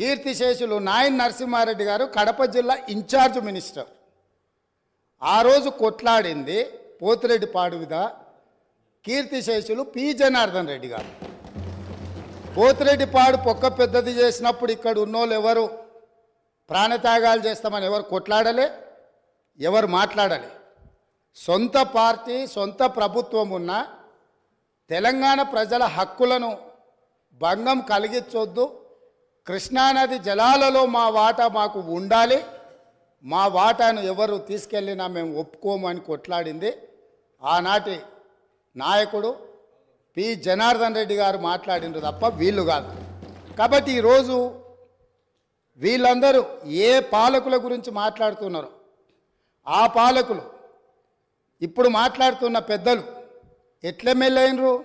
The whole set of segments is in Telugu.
కీర్తిశేషులు నాయన్ నరసింహారెడ్డి గారు కడప జిల్లా ఇన్ఛార్జ్ మినిస్టర్. ఆ రోజు కొట్లాడింది పోతిరెడ్డి పాడువిద కీర్తిశేషులు పి. జనార్దన్ రెడ్డి గారు. పోతిరెడ్డి పాడు పొక్క పెద్దది చేసినప్పుడు ఇక్కడ ఉన్నోళ్ళు ఎవరు ప్రాణత్యాగాలు చేస్తామని ఎవరు కొట్లాడలే ఎవరు మాట్లాడలే. సొంత పార్టీ సొంత ప్రభుత్వం ఉన్న తెలంగాణ ప్రజల హక్కులను భంగం కలిగించొద్దు కృష్ణానది జలాలలో మా వాటా మాకు ఉండాలి. మా వాటాను ఎవరు తీసుకెళ్ళినా మేము ఒప్పుకోమని కొట్లాడింది. ఆనాటి నాయకుడు పి. జనార్దన్ రెడ్డి గారు మాట్లాడినారు తప్ప వీళ్ళు కాదు. కాబట్టి ఈరోజు వీళ్ళందరూ ఏ పాలకుల గురించి మాట్లాడుతున్నారు? ఆ పాలకులు ఇప్పుడు మాట్లాడుతున్న పెద్దలు ఎట్లెమ్మెల్యేనరు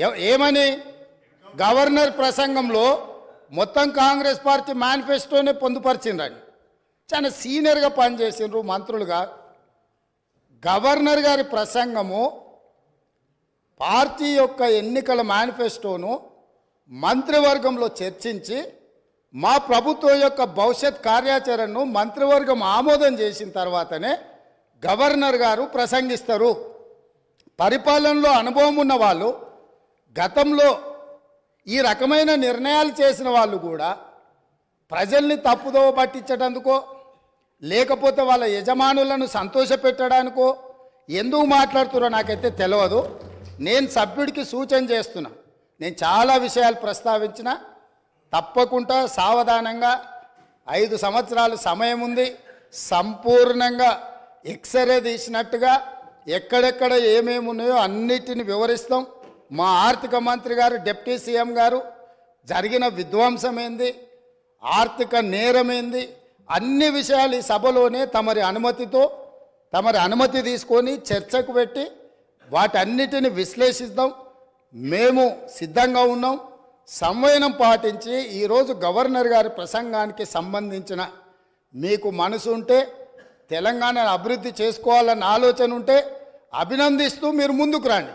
ఏమని? గవర్నర్ ప్రసంగంలో మొత్తం కాంగ్రెస్ పార్టీ మేనిఫెస్టోనే పొందుపరిచిండ్రని చాలా సీనియర్గా పనిచేసిండ్రు మంత్రులుగా. గవర్నర్ గారి ప్రసంగము పార్టీ యొక్క ఎన్నికల మేనిఫెస్టోను మంత్రివర్గంలో చర్చించి మా ప్రభుత్వం యొక్క భవిష్యత్ కార్యాచరణను మంత్రివర్గం ఆమోదం చేసిన తర్వాతనే గవర్నర్ గారు ప్రసంగిస్తారు. పరిపాలనలో అనుభవం ఉన్న వాళ్ళు గతంలో ఈ రకమైన నిర్ణయాలు చేసిన వాళ్ళు కూడా ప్రజల్ని తప్పుదోవ పట్టించడానికో లేకపోతే వాళ్ళ యజమానులను సంతోషపెట్టడానికో ఎందుకు మాట్లాడుతున్నారో నాకైతే తెలియదు నేను సభ్యుడికి సూచన చేస్తున్నా. నేను చాలా విషయాలు ప్రస్తావించిన. తప్పకుండా సావధానంగా ఐదు సంవత్సరాలు సమయం ఉంది. సంపూర్ణంగా ఎక్స్రే తీసినట్టుగా ఎక్కడెక్కడ ఏమేమి ఉన్నాయో అన్నిటిని వివరిస్తాం. మా ఆర్థిక మంత్రి గారు డిప్యూటీ సీఎం గారు జరిగిన విధ్వంసం ఏంది ఆర్థిక నేరం ఏంది అన్ని విషయాలు ఈ సభలోనే తమరి అనుమతితో తమరి అనుమతి తీసుకొని చర్చకు పెట్టి వాటన్నిటిని విశ్లేషిద్దాం. మేము సిద్ధంగా ఉన్నాం. సంవయనం పాటించి ఈరోజు గవర్నర్ గారి ప్రసంగానికి సంబంధించిన మీకు మనసు ఉంటే తెలంగాణను అభివృద్ధి చేసుకోవాలన్న ఆలోచన ఉంటే అభినందిస్తూ మీరు ముందుకు రండి.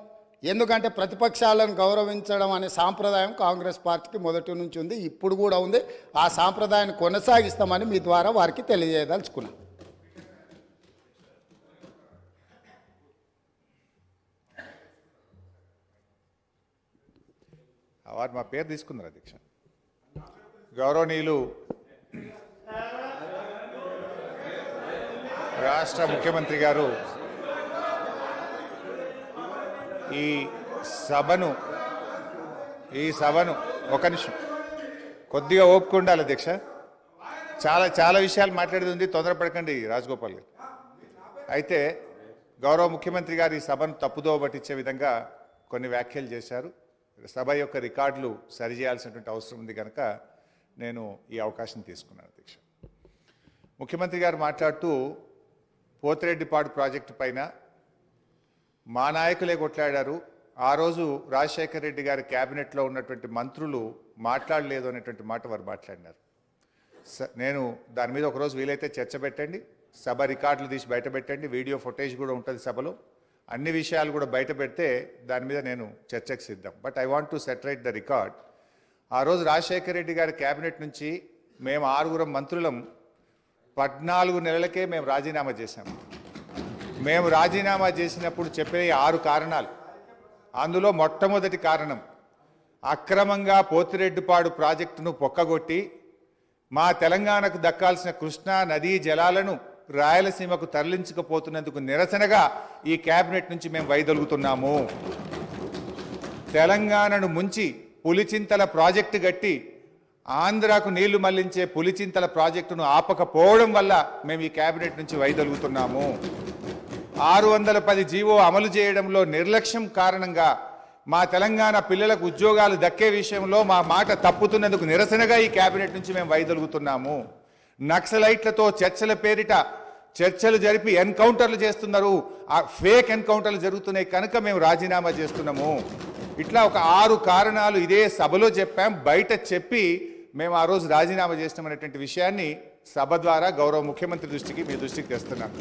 ఎందుకంటే ప్రతిపక్షాలను గౌరవించడం అనే సాంప్రదాయం కాంగ్రెస్ పార్టీకి మొదటి నుంచి ఉంది ఇప్పుడు కూడా ఉంది. ఆ సాంప్రదాయాన్ని కొనసాగిస్తామని మీ ద్వారా వారికి తెలియజేయదలుచుకున్నాం. వారు మా పేరు తీసుకున్నారు అధ్యక్ష గౌరవనీయులు రాష్ట్ర ముఖ్యమంత్రి గారు ఈ సభను ఈ సభను ఒక నిమిషం. కొద్దిగా ఓపిక ఉండాలి అధ్యక్ష. చాలా చాలా విషయాలు మాట్లాడేది ఉంది తొందరపడకండి రాజగోపాల్ గారు. అయితే గౌరవ ముఖ్యమంత్రి గారు ఈ సభను తప్పుదోవ పట్టించే విధంగా కొన్ని వ్యాఖ్యలు చేశారు. సభ యొక్క రికార్డులు సరిచేయాల్సినటువంటి అవసరం ఉంది కనుక నేను ఈ అవకాశం తీసుకున్నాను అధ్యక్ష. ముఖ్యమంత్రి గారు మాట్లాడుతూ పోతిరెడ్డిపాడు ప్రాజెక్టు పైన మా నాయకులే కొట్లాడారు. ఆ రోజు రాజశేఖర రెడ్డి గారి క్యాబినెట్లో ఉన్నటువంటి మంత్రులు మాట్లాడలేదు అనేటువంటి మాట వారు మాట్లాడినారు. స- నేను దాని మీద ఒకరోజు వీలైతే చర్చ పెట్టండి సభ రికార్డులు తీసి బయట పెట్టండి వీడియో ఫుటేజ్ కూడా ఉంటుంది సభలో. అన్ని విషయాలు కూడా బయట పెడితే దాని మీద నేను చర్చకు సిద్ధం. But I want to set right the record. ఆ రోజు రాజశేఖర రెడ్డి గారి క్యాబినెట్ నుంచి మేము ఆరుగురం మంత్రులం పద్నాలుగు నెలలకే మేము రాజీనామా చేశాము మేము రాజీనామా చేసినప్పుడు చెప్పే ఆరు కారణాలు. అందులో మొట్టమొదటి కారణం అక్రమంగా పోతిరెడ్డిపాడు ప్రాజెక్టును పొక్కగొట్టి మా తెలంగాణకు దక్కాల్సిన కృష్ణా నదీ జలాలను రాయలసీమకు తరలించకపోతున్నందుకు నిరసనగా ఈ కేబినెట్ నుంచి మేము వైదొలుగుతున్నాము. తెలంగాణను ముంచి పులిచింతల ప్రాజెక్టు గట్టి ఆంధ్రాకు నీళ్ళు మళ్ళించే పులిచింతల ప్రాజెక్టును ఆపకపోవడం వల్ల మేము ఈ కేబినెట్ నుంచి వైదొలుగుతున్నాము. ఆరు వందల పది జీవో అమలు చేయడంలో నిర్లక్ష్యం కారణంగా మా తెలంగాణ పిల్లలకు ఉద్యోగాలు దక్కే విషయంలో మా మాట తప్పుతున్నందుకు నిరసనగా ఈ కేబినెట్ నుంచి మేము వైదొలుగుతున్నాము. నక్సలైట్లతో చర్చల పేరిట చర్చలు జరిపి ఎన్కౌంటర్లు చేస్తున్నారు. ఆ ఫేక్ ఎన్కౌంటర్లు జరుగుతున్నాయి కనుక మేము రాజీనామా చేస్తున్నాము. ఇట్లా ఒక ఆరు కారణాలు ఇదే సభలో చెప్పాం. బయట చెప్పి మేము ఆ రోజు రాజీనామా చేసినామనేటువంటి విషయాన్ని సభ ద్వారా గౌరవ ముఖ్యమంత్రి దృష్టికి మీ దృష్టికి తెస్తున్నాం.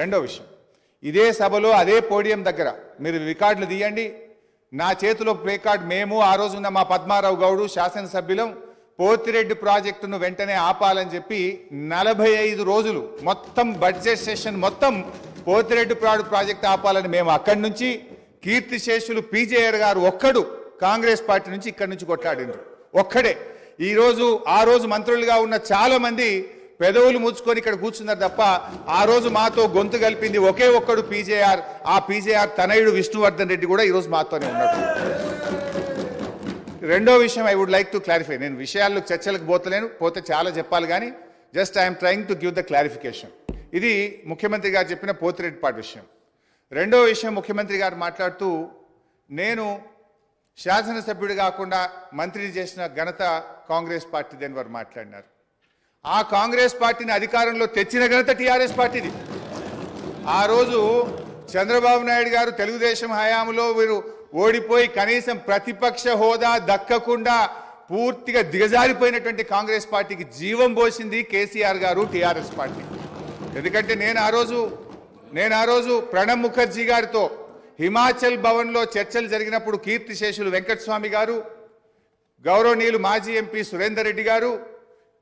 రెండో విషయం. ఇదే సభలో అదే పోడియం దగ్గర మీరు రికార్డులు తీయండి. నా చేతిలో ప్లే కార్డ్ మేము ఆ రోజున మా పద్మారావు గౌడు శాసనసభ్యులం పోతిరెడ్డి ప్రాజెక్టును వెంటనే ఆపాలని చెప్పి నలభై ఐదు రోజులు మొత్తం బడ్జెట్ సెషన్ మొత్తం పోతిరెడ్డి ప్రాడు ప్రాజెక్ట్ ఆపాలని మేము అక్కడి నుంచి కీర్తిశేషులు పీజేఆర్ గారు ఒక్కడు కాంగ్రెస్ పార్టీ నుంచి ఇక్కడి నుంచి కొట్లాడిండ్రు. ఒక్కడే. ఈరోజు ఆ రోజు మంత్రులుగా ఉన్న చాలామంది పెదవులు ముచ్చుకొని ఇక్కడ కూర్చున్నారు తప్ప ఆ రోజు మాతో గొంతు కలిపింది ఒకే ఒక్కడు పీజేఆర్. ఆ పీజేఆర్ తనయుడు విష్ణువర్ధన్ రెడ్డి కూడా ఈరోజు మాతోనే ఉన్నాడు. రెండో విషయం I would like to clarify నేను విషయాల్లో చర్చలకు పోతలేను పోతే చాలా చెప్పాలి కానీ just I'm trying to give the clarification ఇది ముఖ్యమంత్రి గారు చెప్పిన పోతిరెడ్డిపాటి విషయం. రెండో విషయం ముఖ్యమంత్రి గారు మాట్లాడుతూ నేను శాసనసభ్యుడు కాకుండా మంత్రి చేసిన ఘనత కాంగ్రెస్ పార్టీ అని వారు మాట్లాడినారు. ఆ కాంగ్రెస్ పార్టీని అధికారంలో తెచ్చిన ఘనత టీఆర్ఎస్ పార్టీది. ఆ రోజు చంద్రబాబు నాయుడు గారు తెలుగుదేశం హయాంలో వీరు ఓడిపోయి కనీసం ప్రతిపక్ష హోదా దక్కకుండా పూర్తిగా దిగజారిపోయినటువంటి కాంగ్రెస్ పార్టీకి జీవం పోసింది కేసీఆర్ గారు టీఆర్ఎస్ పార్టీ. ఎందుకంటే నేను ఆ రోజు నేను ఆ రోజు ప్రణబ్ ముఖర్జీ గారితో హిమాచల్ భవన్లో చర్చలు జరిగినప్పుడు కీర్తిశేషులు వెంకటస్వామి గారు గౌరవనీయులు మాజీ ఎంపీ సురేందర్ రెడ్డి గారు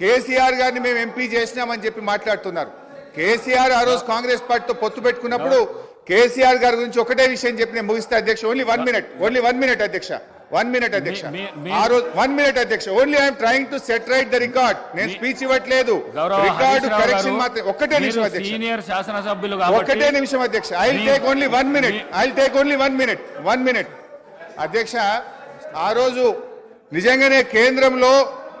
కేసీఆర్ గారిని మేము ఎంపీ చేసినామని చెప్పి మాట్లాడుతున్నారు. కేసీఆర్ ఆ రోజు కాంగ్రెస్ పార్టీతో పొత్తు పెట్టుకున్నప్పుడు కేసీఆర్ గారి గురించి ఒకటే విషయం చెప్పి నేను ముగిస్తే అధ్యక్ష. Only one minute only one minute అధ్యక్ష. వన్ మినిట్ అధ్యక్ష. ఆ రోజు వన్ మినిట్ అధ్యక్ష. Only I'm trying to set right the record నేను స్పీచ్ ఇవ్వట్లేదు. రికార్డు కరెక్షన్ మాత్రం ఒక్కటే నిమిషం అధ్యక్ష. సీనియర్ శాసనసభ్యులు ఒకటే నిమిషం అధ్యక్ష. I take only one minute I take only one minute one minute అధ్యక్ష ఆ రోజు నిజంగానే కేంద్రంలో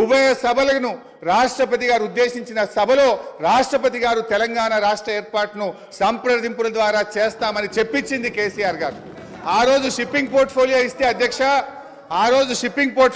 ఉభయ సభలను రాష్ట్రపతి గారు ఉద్దేశించిన సభలో రాష్ట్రపతి గారు తెలంగాణ రాష్ట్ర ఏర్పాటును సంప్రదింపుల ద్వారా చేస్తామని చెప్పించింది కేసీఆర్ గారు. ఆ రోజు షిప్పింగ్ పోర్ట్ఫోలియో ఇస్తే అధ్యక్ష ఆ రోజు షిప్పింగ్ పోర్ట్